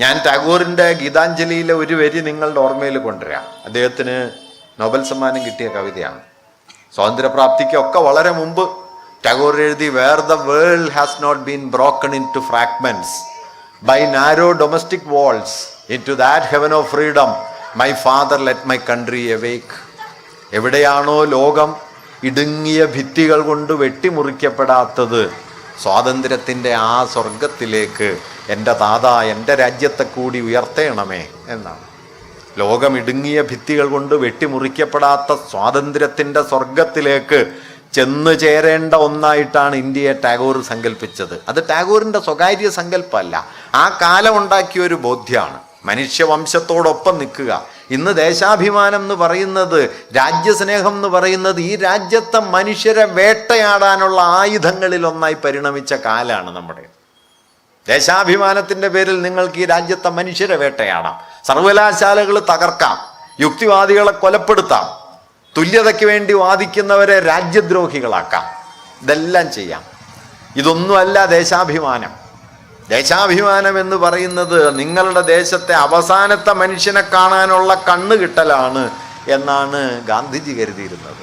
ഞാൻ ടാഗോറിന്റെ ഗീതാഞ്ജലിയിലെ ഒരു വരി നിങ്ങളുടെ ഓർമ്മയിൽ കൊണ്ടുവരാം. അദ്ദേഹത്തിന് നോബൽ സമ്മാനം കിട്ടിയ കവിതയാണ്. സ്വാതന്ത്ര്യപ്രാപ്തിക്കൊക്കെ വളരെ മുമ്പ് ടാഗോർ എഴുതി where the world has not been broken into fragments by narrow domestic walls into that heaven of freedom my father let my country awake എവിടെയാണോ ലോകം ഇടുങ്ങിയ ഭിത്തികൾ കൊണ്ട് വെട്ടിമുറിക്കപ്പെടാത്തത് സ്വാതന്ത്ര്യത്തിന്റെ ആ സ്വർഗത്തിലേക്ക് എന്റെ താത എന്റെ രാജ്യത്തെ കൂടി ഉയർത്തേണമേ എന്നാണ്. ലോകമിടുങ്ങിയ ഭിത്തികൾ കൊണ്ട് വെട്ടിമുറിക്കപ്പെടാത്ത സ്വാതന്ത്ര്യത്തിന്റെ സ്വർഗത്തിലേക്ക് ചെന്ന് ചേരേണ്ട ഒന്നായിട്ടാണ് ഇന്ത്യയെ ടാഗോർ സങ്കല്പിച്ചത് അത് ടാഗോറിന്റെ സ്വകാര്യ സങ്കല്പമല്ല ആ കാലം ഉണ്ടാക്കിയ ഒരു ബോധ്യമാണ്. മനുഷ്യവംശത്തോടൊപ്പം നിൽക്കുക. ഇന്ന് ദേശാഭിമാനം എന്ന് പറയുന്നത് രാജ്യസ്നേഹം എന്ന് പറയുന്നത് ഈ രാജ്യത്തെ മനുഷ്യരെ വേട്ടയാടാനുള്ള ആയുധങ്ങളിൽ ഒന്നായി പരിണമിച്ച കാലാണ് നമ്മുടെ. ദേശാഭിമാനത്തിന്റെ പേരിൽ നിങ്ങൾക്ക് ഈ രാജ്യത്തെ മനുഷ്യരെ വേട്ടയാടാം. സർവകലാശാലകൾ തകർക്കാം. യുക്തിവാദികളെ കൊലപ്പെടുത്താം. തുല്യതയ്ക്ക് വേണ്ടി വാദിക്കുന്നവരെ രാജ്യദ്രോഹികളാക്കാം. ഇതെല്ലാം ചെയ്യാം. ഇതൊന്നുമല്ല ദേശാഭിമാനം. ദേശാഭിമാനം എന്ന് പറയുന്നത് നിങ്ങളുടെ ദേശത്തെ അവസാനത്തെ മനുഷ്യനെ കാണാനുള്ള കണ്ണ് കിട്ടലാണ് എന്നാണ് ഗാന്ധിജി കരുതിയിരുന്നത്.